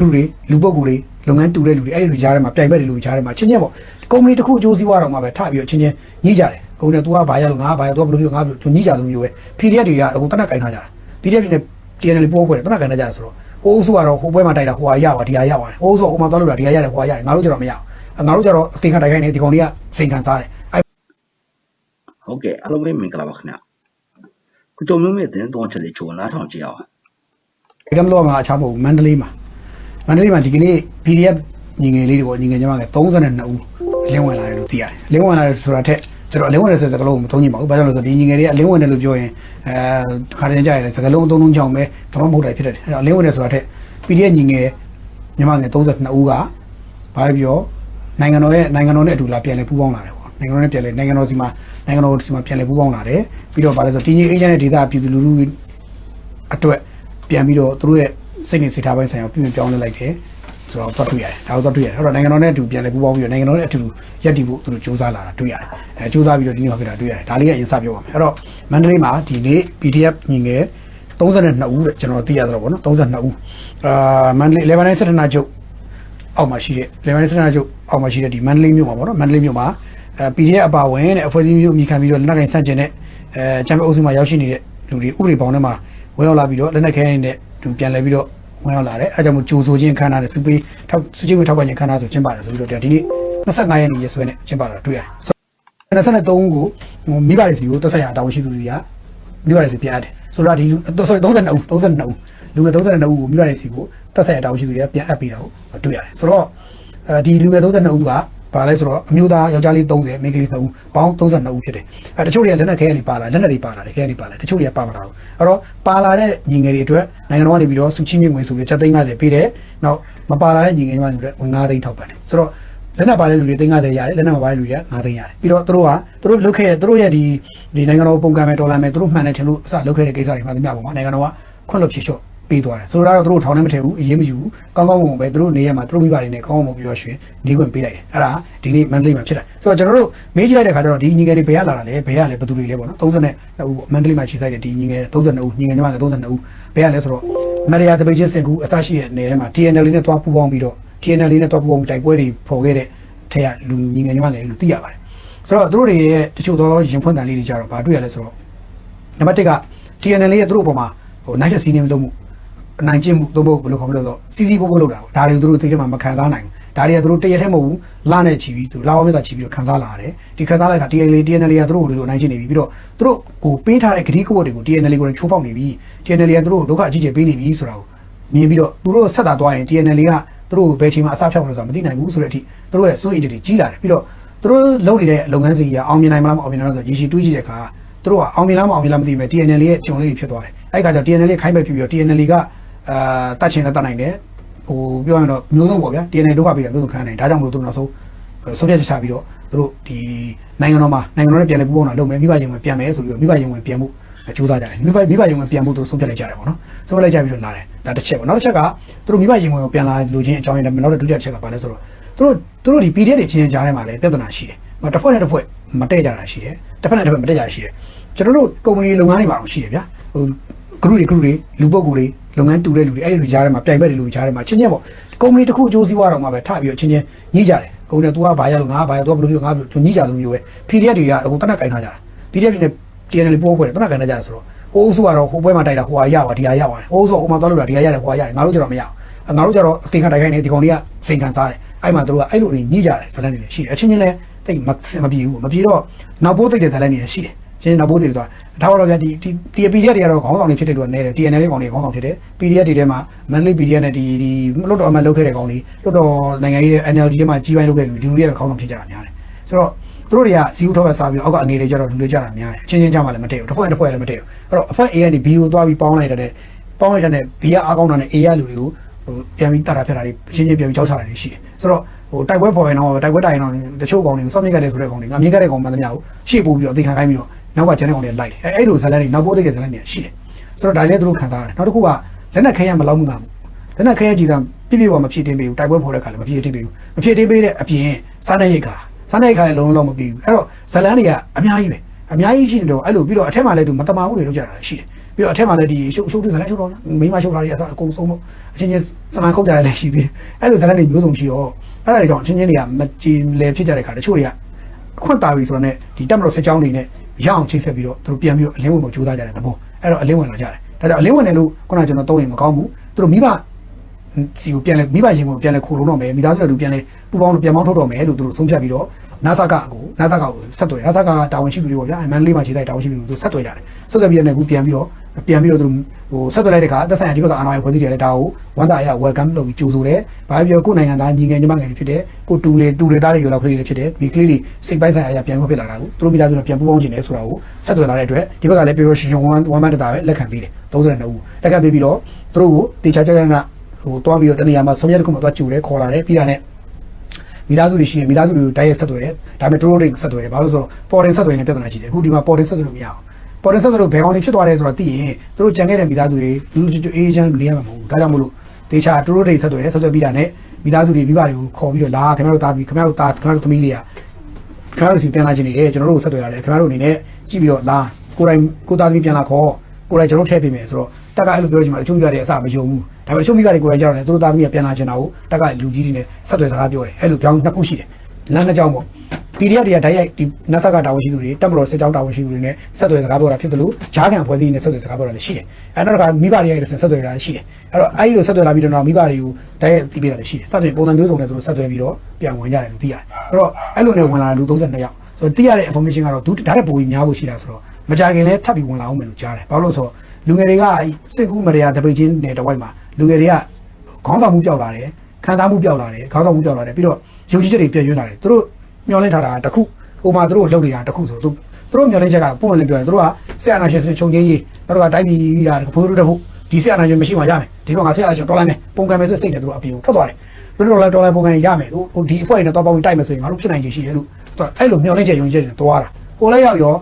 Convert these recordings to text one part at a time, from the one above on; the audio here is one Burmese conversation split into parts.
ခုတွေလူပုဂ္ဂိုလ်တွေလုပ်ငန်းတူတဲ့လူတွေအဲ့ဒီလူကြားထဲမှာပြိုင်ဘက်တွေလူကြားထဲမှာချင်းချင်းပေါ့ကုမ္ပဏီတစ်ခုအကျိုးစီးပွားတော့မှပဲထပြီးတော့ချင်းချင်းညှိကြတယ်ကုမ္ပဏီက तू ကဘာရလို့ငါကဘာရ तू ကဘယ်လိုမျိုးငါဘယ်လိုညှိကြသလိုမျိုးပဲ PDF တွေကအခုတနက်ကင်ထားကြတာ PDF တွေနဲ့ TNL ပိုးပွဲတနက်ကင်ထားကြတာဆိုတော့ဟိုအုပ်စုကတော့ဟိုပွဲမှာတိုက်တာဟိုဟာရပါဒီဟာရပါတယ်ဟိုအုပ်စုကဟိုမှာသွားလို့တာဒီဟာရတယ်ဟိုဟာရတယ်ငါတို့ကျတော့မရအောင်ငါတို့ကျတော့အသင်္ခါတိုက်ခိုင်းနေဒီကောင်တွေကစိန်ခံစားတယ်အဲ့ဟုတ်ကဲ့အားလုံးပဲမင်္ဂလာပါခင်ဗျခုကြုံမျိုးမဲ့တဲ့တောင်းချက်လေးချိုးနားထောင်ကြည့်အောင်ဒီကမလို့မှာအခြားမဟုတ်ဘူးမန္တလေးမှာ မန္တလေးမှာဒီကနေ့ PDF ညီငယ်လေးတွေပေါ့ညီငယ်ညီမငယ်32ဦးလင်းဝင်လာတယ်လို့သိရတယ်လင်းဝင်လာတယ်ဆိုတာထက်ကျွန်တော်လင်းဝင်တယ်ဆိုတဲ့စကားလုံးကိုမသုံးချင်ပါဘူးဘာကြောင့်လဲဆိုတော့ဒီညီငယ်တွေကလင်းဝင်တယ်လို့ပြောရင်အဲခါတိုင်းကြရတယ်စကားလုံးအသုံးလုံးကြောင့်ပဲဘာမှမဟုတ်တာဖြစ်တတ်တယ်အဲတော့လင်းဝင်တယ်ဆိုတာထက် PDF ညီငယ်ညီမငယ်32ဦးကဘာပြောနိုင်ငံတော်ရဲ့နိုင်ငံတော်နဲ့အတူလာပြန်လဲပူးပေါင်းလာတယ်ပေါ့နိုင်ငံတော်နဲ့ပြန်လဲနိုင်ငံတော်စီမှာနိုင်ငံတော်စီမှာပြန်လဲပူးပေါင်းလာတယ်ပြီးတော့ဗာလဲဆိုတင်းကြီးအေဂျင့်တဲ့ဒေသပြည်သူလူထုအတွက်ပြန်ပြီးတော့သူတို့ရဲ့ စိတ်နေစိတ်ထားပိုင်းဆိုင်ရာပြင်ပြောင်းလဲလိုက်တယ်ဆိုတော့သွားတွေ့ရတယ်ဒါကိုသွားတွေ့ရတယ်ဟုတ်တော့နိုင်ငံတော်နဲ့အတူပြန်လဲပူးပေါင်းပြီးတော့နိုင်ငံတော်နဲ့အတူရက်တည်ဖို့သူတို့စူးစမ်းလာတာတွေ့ရတယ်အဲစူးစမ်းပြီးတော့ဒီနေ့ဟောပြတာတွေ့ရတယ်ဒါလေးကအရင်စပြောပါမယ်အဲ့တော့မန္တလေးမှာဒီနေ့ PDF ညီငယ်32ဦးတဲ့ကျွန်တော်သိရတော့ဗောနော်32ဦးအာမန္တလေး11နိုင်17နာချုပ်အောက်မှာရှိတဲ့11နိုင်17နာချုပ်အောက်မှာရှိတဲ့ဒီမန္တလေးမြို့မှာဗောနော်မန္တလေးမြို့မှာအဲ PDF အပါဝင်တဲ့အဖွဲ့အစည်းမျိုးအမိခံပြီးတော့လက်နက်ကင်ဆန့်ကျင်တဲ့အဲချမ်ပီယံအုပ်စုမှာရောက်ရှိနေတဲ့လူတွေဥပဒေပေါင်းထဲမှာဝင်ရောက်လာပြီးတော့လက်နက်ခဲနေတဲ့သူပြန်လဲပြီးတော့ ဝင်ရောက်လာတယ်အဲဒါကြောင့်မို့ကြိုဆိုခြင်းခန်းနာတဲ့စူပေးထောက်စူချင်းကိုထောက်ပံ့ခြင်းခန်းနာဆိုကျင်းပါတယ်ဆိုပြီးတော့ဒီနေ့25ရက်နေ့ရက်စွဲနဲ့ကျင်းပတာတွေ့ရတယ်23ဦးကိုမိဘတွေစီကိုတက်ဆက်ရတာဝန်ရှိသူတွေကမိဘတွေစီပြန်အပ်တယ်ဆိုတော့ဒီလူ sorry 32ဦး32ဦးလူငယ်32ဦးကိုမိဘတွေစီကိုတက်ဆက်ရတာဝန်ရှိသူတွေကပြန်အပ်ပေးတာကိုတွေ့ရတယ်ဆိုတော့အဲဒီလူငယ်32ဦးက ဘာလဲဆိုတော့အမျိုးသားယောက်ျားလေး30မိန်းကလေး2ဦးပေါင်း32ဦးဖြစ်တယ်အဲတချို့တွေကလက်နက်ခဲကနေပါလာလက်နက်တွေပါလာတယ်ခဲကနေပါလာတချို့တွေကပါမလာဘူးအဲ့တော့ပါလာတဲ့ညီငယ်တွေအတွက်နိုင်ငံတော်ကနေပြီးတော့စုချင်းမြင့်ငွေဆိုပြီးချက်သိန်း50ပေးတယ်နောက်မပါလာတဲ့ညီငယ်တွေအတွက်ဝင်9သိန်းထောက်ပံ့တယ်ဆိုတော့လက်နက်ပါတဲ့လူတွေသိန်း50ရတယ်လက်နက်မပါတဲ့လူတွေက9သိန်းရတယ်ပြီးတော့သူတို့ကသူတို့လုတ်ခဲ့သူတို့ရဲ့ဒီဒီနိုင်ငံတော်ပုံကံမဲ့ဒေါ်လာမဲ့သူတို့မှန်တယ်ထင်လို့အစလုတ်ခဲ့တဲ့ကိစ္စတွေမှသမျှပေါ့မှာနိုင်ငံတော်ကခွင့်လွှတ်ဖြေလျှော့ ပေးသွားတယ်ဆိုတော့သူတို့ထောင်ထဲမထည့်ဘူးအရေးမယူဘူးကောင်းကောင်းမွန်မွန်ပဲသူတို့နေရမှာသူတို့မိဘတွေနဲ့ကောင်းကောင်းမွန်ပြီးတော့ရွှင်နေခွင့်ပေးလိုက်တယ်အဲ့ဒါဒီနေ့မန္တလေးမှာဖြစ်တယ်ဆိုတော့ကျွန်တော်တို့မေးကြည့်လိုက်တဲ့ခါကျတော့ဒီညီငယ်တွေဘယ်ရလာတာလဲဘယ်ရလဲဘယ်သူတွေလဲပေါ့နော်32ဦးမန္တလေးမှာရှိဆိုင်တဲ့ဒီညီငယ်32ဦးညီငယ်ညီမငယ်32ဦးဘယ်ရလဲဆိုတော့မရယာတပိတ်ချင်းစင်ကူအစရှိတဲ့နေထဲမှာ TNL နဲ့တွားပူပေါင်းပြီးတော့ TNL နဲ့တွားပူပေါင်းပြီးတိုက်ပွဲတွေဖော်ခဲ့တဲ့ထဲကလူညီငယ်ညီမငယ်လူသိရပါတယ်ဆိုတော့သူတို့တွေရဲ့တချို့သောရင်ဖွင့်တန်လေးတွေကြတော့ဘာတွေ့ရလဲဆိုတော့နံပါတ်1က TNL ရဲ့သူတို့အပေါ်မှာဟိုနိုင်တဲ့စီးနေမလုပ်မှု အနိုင်ကျင့်မှုသို့မဟုတ်ဘယ်လိုခေါ်မလို့ဆိုစီစီပို့ပို့လုပ်တာပေါ့ဒါတွေသူတို့သိတယ်မှာမခံစားနိုင်ဘူးဒါတွေကသူတို့တရက်ထဲမဟုတ်ဘူးလာနဲ့ချီပြီးသူလာအောင်မြတ်ချီပြီးတော့ခံစားလာရတယ်ဒီခံစားလိုက်တာ TNL TNL ကသူတို့ကိုလိုနိုင်ကျင့်နေပြီပြီးတော့သူတို့ကိုပေးထားတဲ့ဂရီးကုတ်တွေကို TNL ကိုချိုးပေါက်နေပြီ TNL ကသူတို့ဒုက္ခအကြီးကျယ်ပေးနေပြီဆိုတာကိုမြင်ပြီးတော့သူတို့ဆက်တာသွားရင် TNL ကသူတို့ဘယ်ချိန်မှာအစဖြောက်လို့ဆိုတာမသိနိုင်ဘူးဆိုတဲ့အထိသူတို့ရဲ့စိုးရိမ်ချက်တွေကြီးလာတယ်ပြီးတော့သူတို့လုပ်နေတဲ့လုပ်ငန်းစီကအောင်မြင်နိုင်မလားမအောင်မြင်နိုင်လားဆိုတော့ရေရှည်တွေးကြည့်တဲ့အခါသူတို့ကအောင်မြင်လားမအောင်မြင်လားမသိဘူးပဲ TNL ရဲ့ဂျုံလေးတွေဖြစ်သွားတယ်အဲ့ခါကျတော့ TNL ခိုင်းပဲဖြစ်ပြီးတော့ TNL က အာတတ်ချင်လည်းတတ်နိုင်တယ်ဟိုပြောရင်တော့မျိုးစုံပေါ့ဗျာ TNL ဒုက္ခပြီးတာမျိုးစုံခံနိုင်ဒါကြောင့်မလို့သူတို့နောက်ဆုံးဆုံးဖြတ်ချက်ချပြီးတော့သူတို့ဒီနိုင်ငံတော်မှာနိုင်ငံတော်နဲ့ပြန်လဲပူးပေါင်းတာလုပ်မယ်မိဘရင်ဝင်ပြန်မယ်ဆိုပြီးတော့မိဘရင်ဝင်ပြန်မှုကြိုးစားကြတယ်မိဘမိဘရင်ဝင်ပြန်မှုသူတို့ဆုံးဖြတ်လိုက်ကြတယ်ပေါ့နော်ဆုံးဖြတ်လိုက်ကြပြီးတော့လာတယ်ဒါတစ်ချက်ပေါ့နောက်တစ်ချက်ကသူတို့မိဘရင်ဝင်ကိုပြန်လာလိုချင်းအကြောင်းရင်းနဲ့နောက်တစ်ဒုတိယတစ်ချက်ကဘာလဲဆိုတော့သူတို့သူတို့ဒီ PDF တွေချင်းချင်းကြားထဲမှာလည်းပြဿနာရှိတယ်တစ်ဖွဲ့နဲ့တစ်ဖွဲ့မတည့်ကြတာရှိတယ်တစ်ဖက်နဲ့တစ်ဖက်မတည့်ကြတာရှိတယ်ကျွန်တော်တို့ကုမ္ပဏီလုပ်ငန်းတွေမှာတော့ရှိတယ်ဗျာဟို group တွေ group တွေလူပုဂ္ဂိုလ်တွေလုပ်ငန်းတူတဲ့လူတွေအဲ့ဒီလူကြားထဲမှာပြိုင်ဘက်တွေလူကြားထဲမှာချင်းချင်းပေါ့ကုမ္ပဏီတစ်ခုအကျိုးစီးပွားတော့မှပဲထပြီးတော့ချင်းချင်းညှိကြတယ်ကုမ္ပဏီက तू ကဘာရလို့ငါကဘာရ तू ကဘယ်လိုမျိုးငါဘယ်လိုညှိကြသလိုမျိုးပဲ PDF တွေကအခုတနက်ကင်ထားကြတာ PDF တွေနဲ့ TNL ပိုးဖွဲ့တယ်တနက်ကင်ထားကြတာဆိုတော့ဟိုအုပ်စုကတော့ဟိုပွဲမှာတိုက်တာဟိုဟာရပါဒီဟာရပါတယ်ဟိုအုပ်စုကဟိုမှာသွားလို့တာဒီဟာရတယ်ဟိုဟာရတယ်ငါတို့ကျတော့မရအောင်ငါတို့ကျတော့အသင်္ခါတိုက်ခိုင်းနေဒီကောင်တွေကစိန်ခံစားတယ်အဲ့မှာတို့ကအဲ့လိုနေညှိကြတယ်ဇလန်တွေလည်းရှိတယ်အချင်းချင်းလည်းတိတ်မပြေဘူးမပြေတော့နောက်ပိုးတိတ်တဲ့ဇလန်တွေလည်းရှိတယ် ချင်းနောက်ပိုးတွေသွားဒါတော့ဗျာဒီဒီဒီ PDF တွေကတော့ခေါင်းဆောင်တွေဖြစ်တဲ့လူကနေတယ် TNL ကောင်တွေခေါင်းဆောင်ဖြစ်တယ် PDF တွေထဲမှာ Manly PDF နဲ့ဒီဒီလွတ်တော်အမှတ်လုပ်ခဲ့တဲ့ကောင်တွေလွတ်တော်နိုင်ငံရေးတဲ့ NLD ထဲမှာကြီးပိုင်းလုပ်ခဲ့တဲ့လူဒီလူတွေကခေါင်းဆောင်ဖြစ်ကြတာများတယ်ဆိုတော့သူတို့တွေကစီဦးထောက်ပဲစားပြီးအောက်ကအငယ်တွေကြတော့လူတွေကြတာများတယ်အချင်းချင်းကြမှာလည်းမတည့်ဘူးတစ်ဖွဲ့တစ်ဖွဲ့လည်းမတည့်ဘူးအဲ့တော့အဖွဲ့ A ကနေ B ကိုသွားပြီးပေါင်းလိုက်တဲ့ပေါင်းလိုက်တဲ့ B ကအားကောင်းတာနဲ့ A ရလူတွေကိုဟိုပြန်ပြီးတတာဖက်တာတွေအချင်းချင်းပြန်ပြီးကြောက်ချတာတွေရှိတယ်ဆိုတော့ဟိုတိုက်ပွဲပေါ်ရင်တော့တိုက်ပွဲတိုင်ရင်တော့တချို့ကောင်တွေကိုစောင့်မြင့်ခဲ့တဲ့ဆိုတဲ့ကောင်တွေငါမြင့်ခဲ့တဲ့ကောင်မှန်သမျှကိုရှေ့ပို့ပြီးတော့အသိခံခိုင်းပြီးတော့ နောက်ကကျန်တဲ့ကောင်တွေလိုက်တယ်အဲအဲ့လိုဇလန်တွေနောက်ပိုးသိတဲ့ဇလန်တွေရှိတယ်ဆိုတော့ဒါလည်းသူတို့ခံစားရတယ်နောက်တစ်ခုကလက်နက်ခဲရမလောက်မှုမှာလက်နက်ခဲရကြည်သာပြည့်ပြည့်ပေါ်မဖြစ်တင်ပေးဘူးတိုက်ပွဲပေါ်တဲ့ခါလည်းမဖြစ်တင်ပေးဘူးမဖြစ်တင်ပေးတဲ့အပြင်စားတဲ့ရိတ်ခါစားတဲ့ရိတ်ခါလည်းလုံးလုံးမပြီးဘူးအဲ့တော့ဇလန်တွေကအများကြီးပဲအများကြီးရှိနေတော့အဲ့လိုပြီးတော့အထက်မှာလည်းသူမတမာမှုတွေလုပ်ကြတာရှိတယ်ပြီးတော့အထက်မှာလည်းဒီရှုပ်ရှုပ်တွေဇလန်ရှုပ်တော့မိမရှုပ်တာတွေအစအကုန်ဆုံးတော့အချင်းချင်းစမန်ခုတ်ကြရလည်းရှိသေးအဲ့လိုဇလန်တွေမျိုးစုံရှိတော့အဲ့ဒါတွေကြောင့်အချင်းချင်းတွေကမကြည်လဲဖြစ်ကြတဲ့ခါတချို့တွေကအခွင့်တာပြီဆိုတော့ねဒီတက်မလို့စစ်ကြောင်းတွေနဲ့ ရအောင်ချိတ်ဆက်ပြီးတော့သူတို့ပြန်ပြီးတော့အလင်းဝင်ဖို့ကြိုးစားကြတဲ့သဘောအဲ့တော့အလင်းဝင်လာကြတယ်ဒါကြောင့်အလင်းဝင်တယ်လို့ခုနကကျွန်တော်သုံးရင်မကောင်းဘူးသူတို့မိဘစီကိုပြန်လဲမိဘရင်ကိုပြန်လဲခိုးလို့တော့မယ်မိသားစုတွေပြန်လဲပူပေါင်းပြန်ပေါင်းထုတ်တော့မယ်လို့သူတို့ဆုံးဖြတ်ပြီးတော့နာဆာကကိုနာဆာကကိုဆက်သွယ်နာဆာကကတာဝန်ရှိသူတွေပေါ့ဗျာအမန်လေးမှာခြေတိုက်တာဝန်ရှိသူတွေသူဆက်သွယ်ကြတယ်ဆက်သွယ်ပြီးတော့လည်းအခုပြန်ပြီးတော့ ပြန်ပြီးတော့သူဟိုဆက်သွယ်လိုက်တဲ့ခါအသက်ဆိုင်ရာဒီဘက်ကအာဏာရေးဖွဲ့စည်းတယ်လည်းဒါကိုဝန်တာအရ welcome လုပ်ပြီးကြိုဆိုတယ်။ဘာပြောကိုယ်နိုင်ငံသားညီငယ်ညီမငယ်တွေဖြစ်တယ်။ကိုတူလေတူလေသားတွေရောလောက်ကလေးတွေဖြစ်တယ်။ဒီကလေးတွေစိတ်ပိုင်းဆိုင်ရာအရပြန်ဖြစ်လာတာကိုသူတို့မိသားစုနဲ့ပြန်ပူးပေါင်းခြင်းလဲဆိုတာကိုဆက်သွယ်လာတဲ့အတွက်ဒီဘက်ကလည်းပြောပြောရှင်ရှင်ဝမ်းဝမ်းမတတာပဲလက်ခံပြီးတယ်32ဦးလက်ခံပြီးပြီးတော့သူတို့ကိုတေချာချာချာကဟိုတွားပြီးတော့တနေရာမှာဆုံးဖြတ်တစ်ခုမှတွားကြိုတယ်ခေါ်လာတယ်ပြီးတာနဲ့မိသားစုတွေရှိရင်မိသားစုတွေကိုတိုက်ရိုက်ဆက်သွယ်တယ်ဒါပေမဲ့တို့တို့တွေဆက်သွယ်တယ်ဘာလို့လဲဆိုတော့ပေါ်တင်ဆက်သွယ်နေတဲ့ပြဿနာရှိတယ်အခုဒီမှာပေါ်တင်ဆက်သွယ်လို့မရအောင် ပေါ်တင်ဆက်သွယ်လို့ဘယ်ကောင်တွေဖြစ်သွားတယ်ဆိုတော့သိရင်တို့ကြံခဲ့တဲ့မိသားစုတွေလူလူကျွတ်အေးချမ်းနေရမှာမဟုတ်ဘူးဒါကြောင့်မို့လို့တေချာတို့တို့တွေဆက်သွယ်တယ်ဆက်သွယ်ပြီးတာနဲ့မိသားစုတွေမိဘတွေကိုခေါ်ပြီးတော့လာခင်ဗျားတို့တာပြီးခင်ဗျားတို့တာခင်ဗျားတို့သမီးလေးကခင်ဗျားတို့စီပြန်လာခြင်းနေတယ်ကျွန်တော်တို့ကိုဆက်သွယ်လာတယ်ခင်ဗျားတို့အနေနဲ့ကြည့်ပြီးတော့လာကိုယ်တိုင်ကိုသားသမီးပြန်လာခေါ်ကိုယ်တိုင်ကျွန်တော်ထည့်ပေးမယ်ဆိုတော့တက်ကအဲ့လိုပြောချင်မှအချို့ပြတဲ့အစမယုံဘူးဒါပေမဲ့အချို့မိဘတွေကိုယ်တိုင်ကြောက်တယ်သူတို့သားသမီးကပြန်လာချင်တာကိုတက်ကလူကြီးတွေနဲ့ဆက်သွယ်စကားပြောတယ်အဲ့လိုပြောင်းနှစ်ခုရှိတယ်လမ်းနှစ်ကြောင်းပေါ့ PDF တွေကဓာတ်ရိုက်ဒီနတ်ဆက်ကတာဝန်ရှိသူတွေတက်မတော်စစ်ကြောင်းတာဝန်ရှိသူတွေနဲ့ဆက်သွယ်စကားပြောတာဖြစ်တယ်လို့ဂျားခံဖွဲ့စည်းနေဆက်သွယ်စကားပြောတာလည်းရှိတယ်အဲ့တော့ကမိဘတွေရဲ့ဆက်သွယ်တာရှိတယ်အဲ့တော့အဲ့ဒီလိုဆက်သွယ်လာပြီးတော့မိဘတွေကိုဓာတ်ရိုက်သိပေးတာလည်းရှိတယ်စသဖြင့်ပုံစံမျိုးစုံနဲ့သူတို့ဆက်သွယ်ပြီးတော့ပြန်ဝင်ကြတယ်လို့သိရတယ်ဆိုတော့အဲ့လိုနဲ့ဝင်လာတဲ့လူ32ယောက်ဆိုတော့သိရတဲ့ information ကတော့ဒုဒါတဲ့ပုံကြီးများဖို့ရှိတာဆိုတော့မကြခင်လည်းထပ်ပြီးဝင်လာအောင်မယ်လို့ကြားတယ်ဘာလို့လဲဆိုတော့လူငယ်တွေကစစ်ကူမရတပိတ်ချင်းတဲ့တဝိုက်မှာလူငယ်တွေကခေါင်းဆောင်မှုပြောက်လာတယ်ခံစားမှုပြောက်လာတယ်ခေါင်းဆောင်မှုပြောက်လာတယ်ပြီးတော့ယုံကြည်ချက်တွေပြည့်ရွံ့လာတယ်သူတို့ မျှော်လင့်ထားတာတစ်ခုဟိုမှာသူတို့လှုပ်နေတာတစ်ခုဆိုသူသူတို့မျှော်လင့်ချက်ကပုံမှန်လည်းပြောရင်သူတို့ကဆက်အနာရှင်ချုပ်ချင်းကြီးနောက်တော့တိုက်ပြီးတာဘိုးတို့တဲ့ဖို့ဒီဆက်အနာရှင်မရှိမှရမယ်ဒီတော့ငါဆက်အနာရှင်တော်လိုက်မယ်ပုံကံမယ်ဆိုစိတ်နဲ့သူတို့အပြင်ကိုထွက်သွားတယ်တို့တော်လိုက်တော်လိုက်ပုံကံရမယ်သူဟိုဒီအဖွဲ့နဲ့တော့ပေါင်းတိုက်မယ်ဆိုရင်ငါတို့ဖြစ်နိုင်ချေရှိတယ်လို့သူအဲ့လိုမျှော်လင့်ချက်ယုံကြည်ချက်တွေသွားတာဟိုလည်းရောက်ရော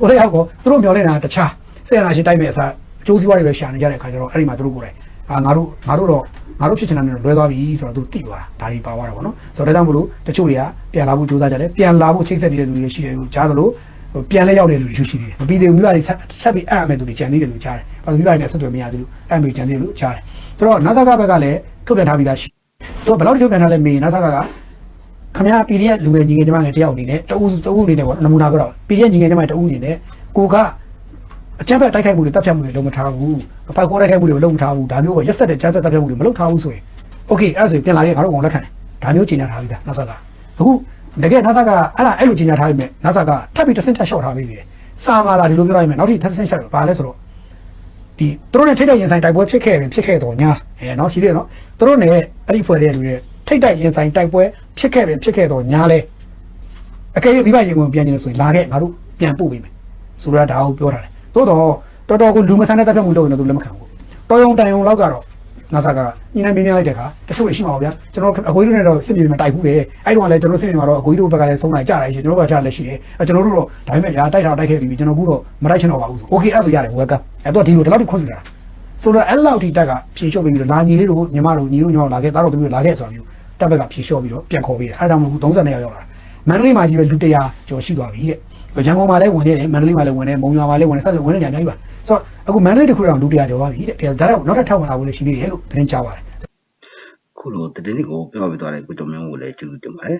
ဟိုလည်းရောက်ကောသူတို့မျှော်လင့်တာတခြားဆက်အနာရှင်တိုက်မယ်အစားအကျိုးစီးပွားတွေပဲရှာနေကြတဲ့အခါကျတော့အဲ့ဒီမှာသူတို့ကိုယ်တိုင် အာငါတို့ငါတို့တော့ငါတို့ဖြစ်ချင်တာနဲ့လွဲသွားပြီဆိုတော့သူတိသွားတာဒါတွေပါသွားတာပေါ့နော်ဆိုတော့ဒါကြောင့်မလို့တချို့တွေကပြန်လာဖို့ကြိုးစားကြတယ်ပြန်လာဖို့ချိတ်ဆက်နေတဲ့လူတွေရှိတယ်လို့ကြားသလိုဟိုပြန်လဲရောက်တဲ့လူတွေရှိသေးတယ်မပြီးသေးဘူးမိဘတွေဆက်ဆက်ပြီးအံ့အမဲ့သူတွေကြံသေးတယ်လို့ကြားတယ်ဘာလို့မိဘတွေနဲ့ဆက်သွယ်မရသေးလို့အံ့အမဲ့ကြံသေးတယ်လို့ကြားတယ်ဆိုတော့နာသကဘက်ကလည်းထုတ်ပြန်ထားပြီးသားရှိသူကဘယ်လောက်ထုတ်ပြန်ထားလဲမေးနာသကကခမရ PDF လူငယ်ကြီးငယ်ကျမငယ်တယောက်အနေနဲ့တအူးတအူးအနေနဲ့ပေါ့နမူနာပြတော့ PDF ကြီးငယ်ကျမတအူးအနေနဲ့ကိုက အကြမ်းဖက်တိုက်ခိုက်မှုတွေတပ်ဖြတ်မှုတွေလုံးမထားဘူးအဖေကောတိုက်ခိုက်မှုတွေမလုံးမထားဘူးဒါမျိုးပေါ့ရက်ဆက်တဲ့ကြမ်းဖက်တပ်ဖြတ်မှုတွေမလုပ်ထားဘူးဆိုရင်โอเคအဲ့ဒါဆိုရင်ပြန်လာရင်ငါတို့ကောင်လက်ခံတယ်ဒါမျိုးကြီးညာထားပြီးသားနာဆာကအခုတကယ်နာဆာကအဲ့ဒါအဲ့လိုကြီးညာထားပြီးမြဲနာဆာကထပ်ပြီးတစ်ဆင့်ထပ်လျှော့ထားပြီးသေးတယ်စာမာတာဒီလိုပြောရရင်နောက်ထပ်ထပ်ဆင့်လျှော့ဘာလဲဆိုတော့ဒီသူတို့နဲ့ထိတ်တဲ့ရင်ဆိုင်တိုက်ပွဲဖြစ်ခဲ့ရင်ဖြစ်ခဲ့တော့ညာအဲနော်ရှိသေးတယ်နော်သူတို့နဲ့အဲ့ဒီဖွဲ့တဲ့လူတွေထိတ်တဲ့ရင်ဆိုင်တိုက်ပွဲဖြစ်ခဲ့ရင်ဖြစ်ခဲ့တော့ညာလဲအကယ်၍မိဘရင်ဝင်ပြန်နေလို့ဆိုရင်လာခဲ့ငါတို့ပြန်ပို့ပေးမယ်ဆိုတော့ဒါကိုပြောထားတယ် သို့တော့တော်တော်ကိုလူမဆန်တဲ့တပ်ဖြတ်မှုလုပ်ရင်တော့သူလက်မခံဘူးတော်ရုံတိုင်ုံလောက်ကတော့နာဆာကညနေမင်းများလိုက်တဲ့ခါတချို့ရှိမှာပါဗျာကျွန်တော်အကွေးတို့နဲ့တော့စစ်မြေမှာတိုက်ဘူးလေအဲ့တော့လည်းကျွန်တော်စစ်မြေမှာတော့အကွေးတို့ဘက်ကလည်းဆုံးနိုင်ကြတယ်ရှိကျွန်တော်ဘက်ကကြားလည်းရှိတယ်အဲကျွန်တော်တို့တော့ဒါပေမဲ့ညာတိုက်တာတိုက်ခဲ့ပြီးကျွန်တော်ကတော့မတိုက်ချင်တော့ပါဘူးဆိုโอเคအဲ့ဒါဆိုရတယ် welcome အဲ့တော့ဒီလိုဒီလောက်ထိခွင့်ပြုတာဆိုတော့အဲ့လောက်ထိတက်ကဖြေလျှော့ပြီးတော့လာညီလေးတို့ညီမတို့ညီတို့ညီမတို့လာခဲ့တာတော့သူတို့လာခဲ့ဆိုတာမျိုးတက်ဘက်ကဖြေလျှော့ပြီးတော့ပြန်ခေါ်ပေးတယ်အဲ့ဒါကြောင့်မို့32ယောက်ရောက်လာတာမန္တလေးမှာကြီးပဲလူ100ကျော်ရှိသွားပြီတဲ့ ဆိုရန်ကုန်မှာလည်းဝင်နေတယ်မန္တလေးမှာလည်းဝင်နေမုံရွာမှာလည်းဝင်နေဆက်ဆိုဝင်နေတယ်အများကြီးပါဆိုတော့အခုမန္တလေးတစ်ခုတောင်လူ100ကျော်သွားပြီတဲ့ဒါတော့နောက်ထပ်ထပ်ဝင်လာဖို့လည်းရှိသေးတယ်လို့သတင်းကြားပါတယ်ခုလိုတည်င်းကိုပြောပြသွားတဲ့ကိုကျော်မင်းကိုလည်းကျေးဇူးတင်ပါတယ်